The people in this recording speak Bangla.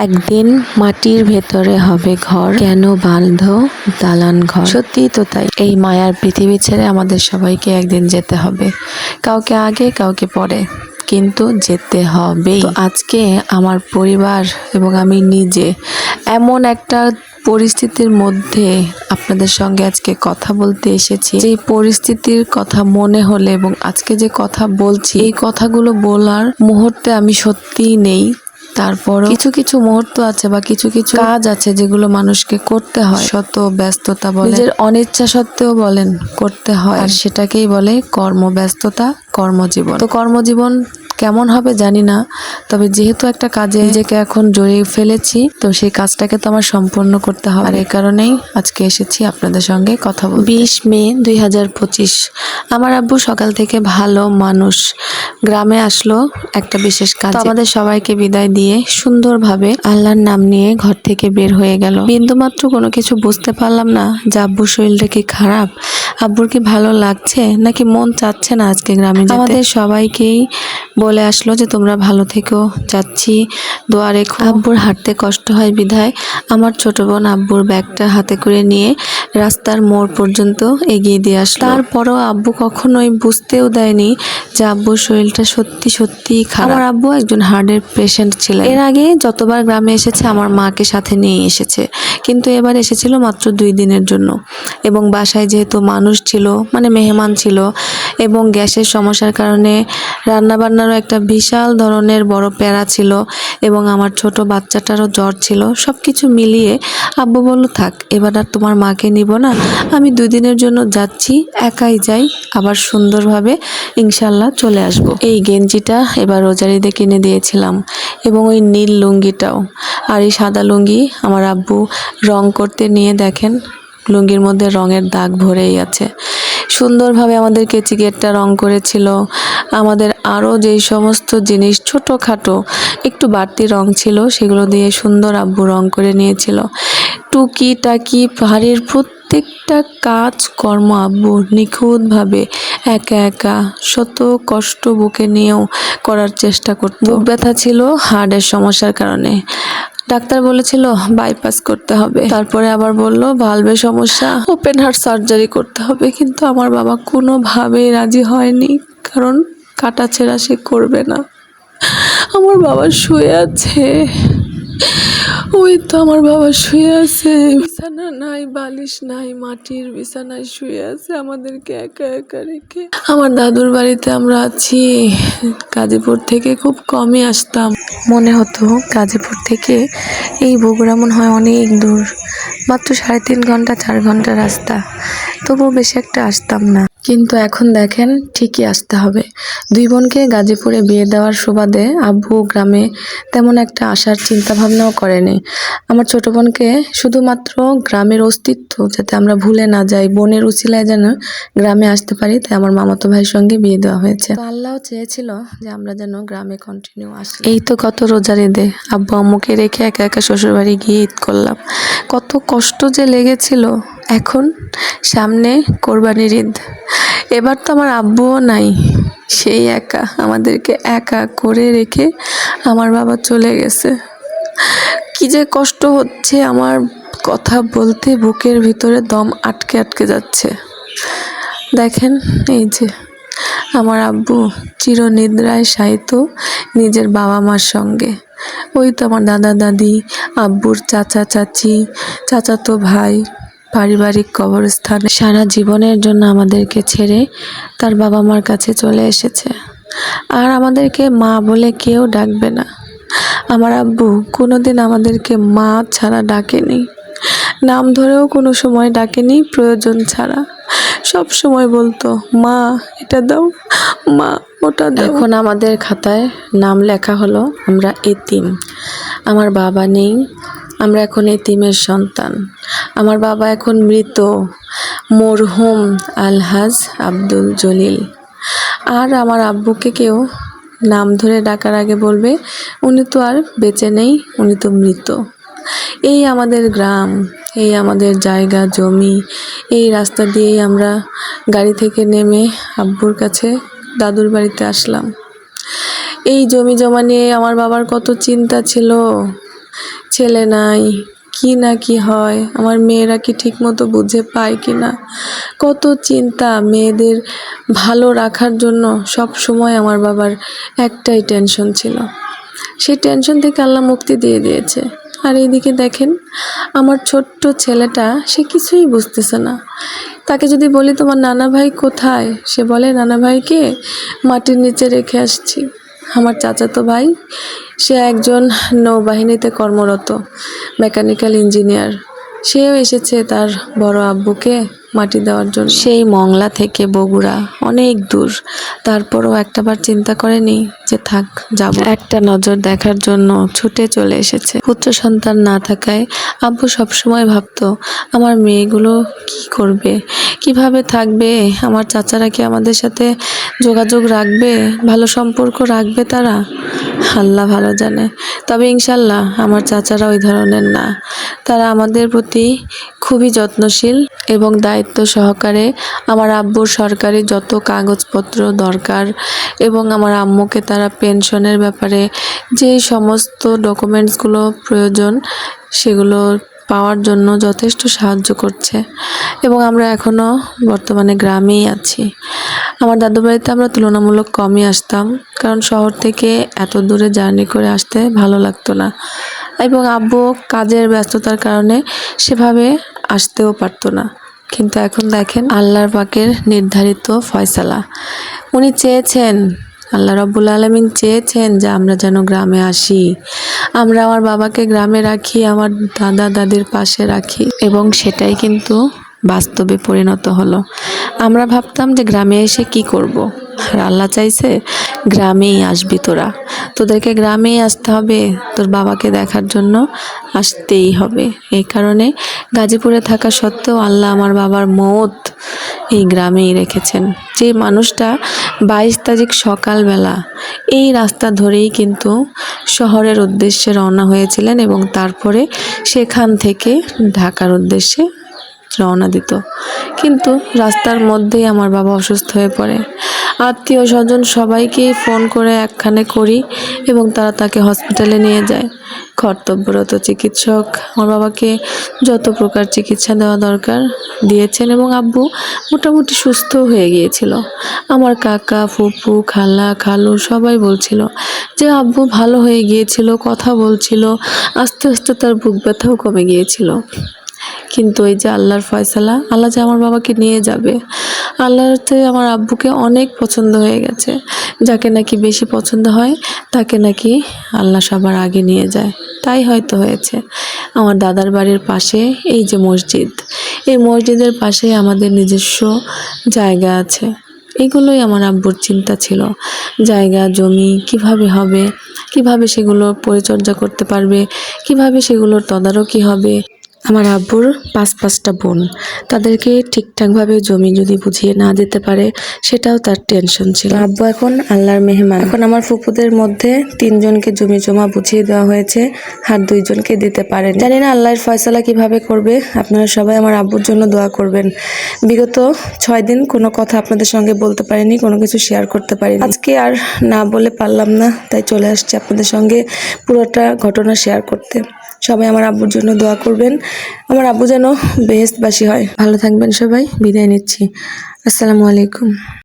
একদিন মাটির ভেতরে হবে ঘর। কেন বাঁধ দালান ঘর? সত্যিই তো তাই। এই মায়ার পৃথিবী ছেড়ে আমাদের সবাইকে একদিন যেতে হবে। কাউকে আগে, কাউকে পরে। কিন্তু যেতে হবে। আজকে আমার পরিবার এবং আমি নিজে এমন একটা পরিস্থিতির মধ্যে আপনাদের সঙ্গে আজকে কথা বলতে এসেছি। যে পরিস্থিতির কথা মনে হলে এবং আজকে যে কথা বলছি, এই কথাগুলো বলার মুহূর্তে আমি সত্যিই নেই। তারপর কিছু কিছু মুহূর্ত আছে বা কিছু কিছু কাজ আছে যেগুলো মানুষকে করতে হয়। শত ব্যস্ততা বলে নিজের অনিচ্ছা সত্ত্বেও বলেন করতে হয়। আর সেটাকেই বলে কর্মব্যস্ততা কর্মজীবন। তো কর্মজীবন কেমন হবে জানি না তবে যেহেতু একটা কাজে নিজেকে এখন জড়িয়ে ফেলেছি তো সেই কাজটাকে তো আমার সম্পূর্ণ করতে হবে। আর এই কারণেই আজকে এসেছি আপনাদের সঙ্গে কথা বল বিশ মে দুই হাজার পঁচিশ আমার আব্বু সকাল থেকে ভালো মানুষ। গ্রামে আসলো একটা বিশেষ কাজ। আমাদের সবাইকে বিদায় দিয়ে সুন্দরভাবে আল্লাহর নাম নিয়ে ঘর থেকে বের হয়ে গেল। বিন্দুমাত্র কোনো কিছু বুঝতে পারলাম না যে আব্বুর শরীরটা কি খারাপ আব্বুর কি ভালো লাগছে নাকি মন চাচ্ছে না আজকে গ্রামে আমাদের সবাইকেই বলে আসলো যে তোমরা ভালো থেকো যাচ্ছি দোয়া রেখো আব্বুর হাঁটতে কষ্ট হয় বিধায় আমার ছোট বোন আব্বুর ব্যাগটা হাতে করে নিয়ে রাস্তার মোড় পর্যন্ত এগিয়ে দিয়ে আসলো। তারপরও আব্বু কখনোই বুঝতেও দেয়নি যে আব্বুর শরীরটা সত্যি সত্যি খারাপ। আমার আব্বু একজন হার্টের পেশেন্ট ছিলেন। এর আগে যতবার গ্রামে এসেছে আমার মাকে সাথে নিয়ে এসেছে। কিন্তু এবার এসেছিল মাত্র দুই দিনের জন্য। এবং বাসায় যেহেতু মানুষ ছিল মানে মেহমান ছিল এবং গ্যাসের সমস্যার কারণে রান্নাবান্নারও একটা বিশাল ধরনের বড় প্যারা ছিল এবং আমার ছোট বাচ্চাটারও জ্বর ছিল। সব কিছু মিলিয়ে আব্বু বলল, থাক, এবার আর তোমার মাকে নিব না। আমি দুই দিনের জন্য যাচ্ছি, একাই যাই, আবার সুন্দরভাবে ইনশাল্লাহ চলে আসব। এই গেঞ্জিটা এবার রোজারিতে কিনে দিয়েছিলাম এবং ওই নীল লুঙ্গিটাও। আর এই সাদা লুঙ্গি আমার আব্বু রং করতে নিয়ে দেখেন, লুঙ্গির মধ্যে রঙের দাগ ভরেই আছে। সুন্দরভাবে আমাদের কেচি গেটটা রং করেছিল। আমাদের আরও যেই সমস্ত জিনিস ছোটোখাটো একটু বাড়তি রং ছিল, সেগুলো দিয়ে সুন্দর আব্বু রং করে নিয়েছিল। টুকি টাকি বাড়ির প্রত্যেকটা কাজ কর্ম আব্বু নিখুঁতভাবে একা একা শত কষ্ট বুকে নিয়েও করার চেষ্টা করতো। বুক ব্যথা ছিল হার্টের সমস্যার কারণে। ডাক্তার বলেছিল বাইপাস করতে হবে। তারপরে আবার বলল ভালভে সমস্যা ওপেন হার্ট সার্জারি করতে হবে। কিন্তু আমার বাবা কোনোভাবেই রাজি হয়নি, কারণ কাটা ছেঁড়া সে করবে না। আমার বাবা শুয়ে আছে। ওই তো আমার বাবা শুয়ে আছে। বিছানা নাই, বালিশ নাই, মাটির বিছানায় শুয়ে আছে আমাদেরকে একা একা রেখে। আমার দাদুর বাড়িতে আমরা আছি। গাজীপুর থেকে খুব কমই আসতাম। মনে হতো গাজীপুর থেকে এই বগুড়া মনে হয় অনেক দূর। মাত্র সাড়ে তিন ঘণ্টা, চার ঘণ্টা রাস্তা। তবুও বেশি একটা আসতাম না। কিন্তু এখন দেখেন ঠিকই আসতে হবে। দুই বোনকে গাজীপুরে বিয়ে দেওয়ার সুবাদে আব্বু গ্রামে তেমন একটা আসার চিন্তা ভাবনাও করেনি। আমার ছোট বোনকে শুধুমাত্র গ্রামের অস্তিত্ব যাতে আমরা ভুলে না যাই, বোনের উচিলায় যেন গ্রামে আসতে পারি, তাই আমার মামাতো ভাইয়ের সঙ্গে বিয়ে দেওয়া হয়েছে। আল্লাহ চেয়েছিল যে আমরা যেন গ্রামে কন্টিনিউ আসি। এই তো কত রোজার ঈদে। আব্বু আম্মুকে রেখে একা একা শ্বশুরবাড়ি গিয়ে ঈদ করলাম। কত কষ্ট যে লেগেছিল। এখন সামনে কোরবানির ঈদ। এবার তো আমার আব্বুও নাই। সেই একা, আমাদেরকে একা করে রেখে আমার বাবা চলে গেছে। কি যে কষ্ট হচ্ছে আমার কথা বলতে, বুকের ভিতরে দম আটকে আটকে যাচ্ছে। দেখেন এই যে আমার আব্বু চিরনিদ্রায় শায়িত নিজের বাবা মার সঙ্গে। ওই তো আমার দাদা, দাদি, আব্বুর চাচা, চাচি, চাচাতো ভাই। পারিবারিক কবরস্থানে সারা জীবনের জন্য আমাদেরকে ছেড়ে তার বাবা মার কাছে চলে এসেছে। আর আমাদেরকে মা বলে কেউ ডাকবে না। আমার আব্বু কোনোদিন আমাদেরকে মা ছাড়া ডাকেনি। নাম ধরেও কোনো সময় ডাকেনি, প্রয়োজন ছাড়া। সব সময় বলতো, মা, এটা দাও, মা, ওটা এখন আমাদের খাতায় নাম লেখা হলো, আমরা এতিম। আমার বাবা নেই আমরা এখন এতিমের সন্তান। আমার বাবা এখন মৃত, মরহুম আলহাজ আব্দুল জলিল। আর আমার আব্বুকে কেউ নাম ধরে ডাকার আগে বলবে, উনি তো আর বেঁচে নেই, উনি তো মৃত। এই আমাদের গ্রাম, এই আমাদের জায়গা, জমি, এই রাস্তা দিয়েই আমরা গাড়ি থেকে নেমে আব্বুর কাছে দাদুর বাড়িতে আসলাম। এই জমি জমা নিয়ে আমার বাবার কত চিন্তা ছিল। ছেলে নাই, কি না কি হয়? আমার মেয়েরা কি ঠিক মতো বুঝে পায় কি না? কত চিন্তা মেয়েদের ভালো রাখার জন্য সব সময় আমার বাবার একটাই টেনশন ছিল। সেই টেনশন থেকে আল্লাহ মুক্তি দিয়ে দিয়েছে। আর এইদিকে দেখেন, আমার ছোট্ট ছেলেটা, সে কিছুই বুঝতেছে না। তাকে যদি বলি, তোমার নানা ভাই কোথায়? সে বলে, নানা ভাইকে মাটির নিচে রেখে আসছি। আমার চাচাতো ভাই, সে একজন নৌবাহিনীতে কর্মরত মেকানিক্যাল ইঞ্জিনিয়ার সেও এসেছে তার বড় আব্বুকে মাটি দেওয়ার জন্য। সেই মংলা থেকে বগুড়া, অনেক দূর। তারপরও একটাবার চিন্তা করেনি যে থাক, যাব। একটা নজর দেখার জন্য ছুটে চলে এসেছে। পুত্র সন্তান না থাকায় আব্বু সবসময় ভাবতো, আমার মেয়েগুলো কি করবে? কীভাবে থাকবে? আমার চাচারা কি আমাদের সাথে যোগাযোগ রাখবে, ভালো সম্পর্ক রাখবে তারা? আল্লাহ ভালো জানে। তবে ইনশাল্লাহ আমার চাচারা ওই ধরনের না। তারা আমাদের প্রতি খুবই যত্নশীল এবং দায়িত্ব সহকারে আমার আব্বুর সরকারি যত কাগজপত্র দরকার এবং আমার আম্মুকে তারা পেনশনের ব্যাপারে যেই সমস্ত ডকুমেন্টসগুলো প্রয়োজন সেগুলো পাওয়ার জন্য যথেষ্ট সাহায্য করছে এবং আমরা এখনও বর্তমানে গ্রামেই আছি। আমার দাদু বাড়িতে আমরা তুলনামূলক কমই আসতাম, কারণ শহর থেকে এত দূরে জার্নি করে আসতে ভালো লাগতো না এবং আব্বু কাজের ব্যস্ততার কারণে সেভাবে আসতেও পারতো না। কিন্তু এখন দেখেন আল্লাহর পাকের নির্ধারিত ফয়সালা। উনি চেয়েছেন আল্লাহ রব্বুল আলমিন চেয়েছেন যে আমরা যেন গ্রামে আসি আমরা আমার বাবাকে গ্রামে রাখি, আমার দাদা দাদির পাশে রাখি এবং সেটাই কিন্তু বাস্তবে পরিণত হলো আমরা ভাবতাম যে গ্রামে এসে কি করব। আর আল্লাহ চাইছে গ্রামেই আসবি তোরা। তোদেরকে গ্রামেই আসতে হবে, তোর বাবাকে দেখার জন্য আসতেই হবে। এই কারণে গাজীপুরে থাকা সত্ত্বেও আল্লাহ আমার বাবার মত এই গ্রামেই রেখেছেন। যে মানুষটা বাইশ তারিখ সকালবেলা এই রাস্তা ধরেই কিন্তু শহরের উদ্দেশ্যে রওনা হয়েছিলেন এবং তারপরে সেখান থেকে ঢাকার উদ্দেশ্যে রওনা দিত। কিন্তু রাস্তার মধ্যেই আমার বাবা অসুস্থ হয়ে পড়ে। আত্মীয় স্বজন সবাইকেই ফোন করে একখানে করি এবং তারা তাকে হসপিটালে নিয়ে যায়। কর্তব্যরত চিকিৎসক, আমার বাবাকে যত প্রকার চিকিৎসা দেওয়া দরকার দিয়েছেন এবং আব্বু মোটামুটি সুস্থ হয়ে গিয়েছিল। আমার কাকা, ফুপু, খালা, খালু সবাই বলছিল যে আব্বু ভালো হয়ে গিয়েছিল, কথা বলছিল, আস্তে আস্তে তার বুক ব্যথাও কমে গিয়েছিল। কিন্তু এই যে আল্লাহর ফয়সালা, আল্লাহ যে আমার বাবাকে নিয়ে যাবে আল্লাহতে আমার আব্বুকে অনেক পছন্দ হয়ে গেছে। যাকে নাকি বেশি পছন্দ হয়, তাকে নাকি আল্লাহ সবার আগে নিয়ে যায়। তাই হয়তো হয়েছে। আমার দাদার বাড়ির পাশে এই যে মসজিদ, এই মসজিদের পাশে আমাদের নিজস্ব জায়গা আছে। এগুলোই আমার আব্বুর চিন্তা ছিল। জায়গা, জমি কীভাবে হবে, কীভাবে সেগুলো পরিচর্যা করতে পারবে, কীভাবে সেগুলোর তদারকি হবে আমার আব্বুর পাঁচ পাঁচটা বোন। তাদেরকে ঠিকঠাকভাবে জমি যদি বুঝিয়ে না দিতে পারে সেটাও তার টেনশন ছিল। আব্বু এখন আল্লাহর মেহমান। এখন আমার ফুপুদের মধ্যে তিনজনকে জমি জমা বুঝিয়ে দেওয়া হয়েছে আর দুইজনকে দিতে পারেন। জানি না আল্লাহর ফয়সালা কীভাবে করবে আপনারা সবাই আমার আব্বুর জন্য দোয়া করবেন। বিগত ছয় দিন কোনো কথা আপনাদের সঙ্গে বলতে পারিনি কোনো কিছু শেয়ার করতে পারিনি। আজকে আর না বলে পারলাম না তাই চলে আসছি আপনাদের সঙ্গে পুরোটা ঘটনা শেয়ার করতে। সবাই আমার আব্বুর জন্য দোয়া করবেন। আমার আব্বু যেন বেহেস্তবাসী হয়। ভালো থাকবেন সবাই। বিদায় নিচ্ছি। আসসালামু আলাইকুম।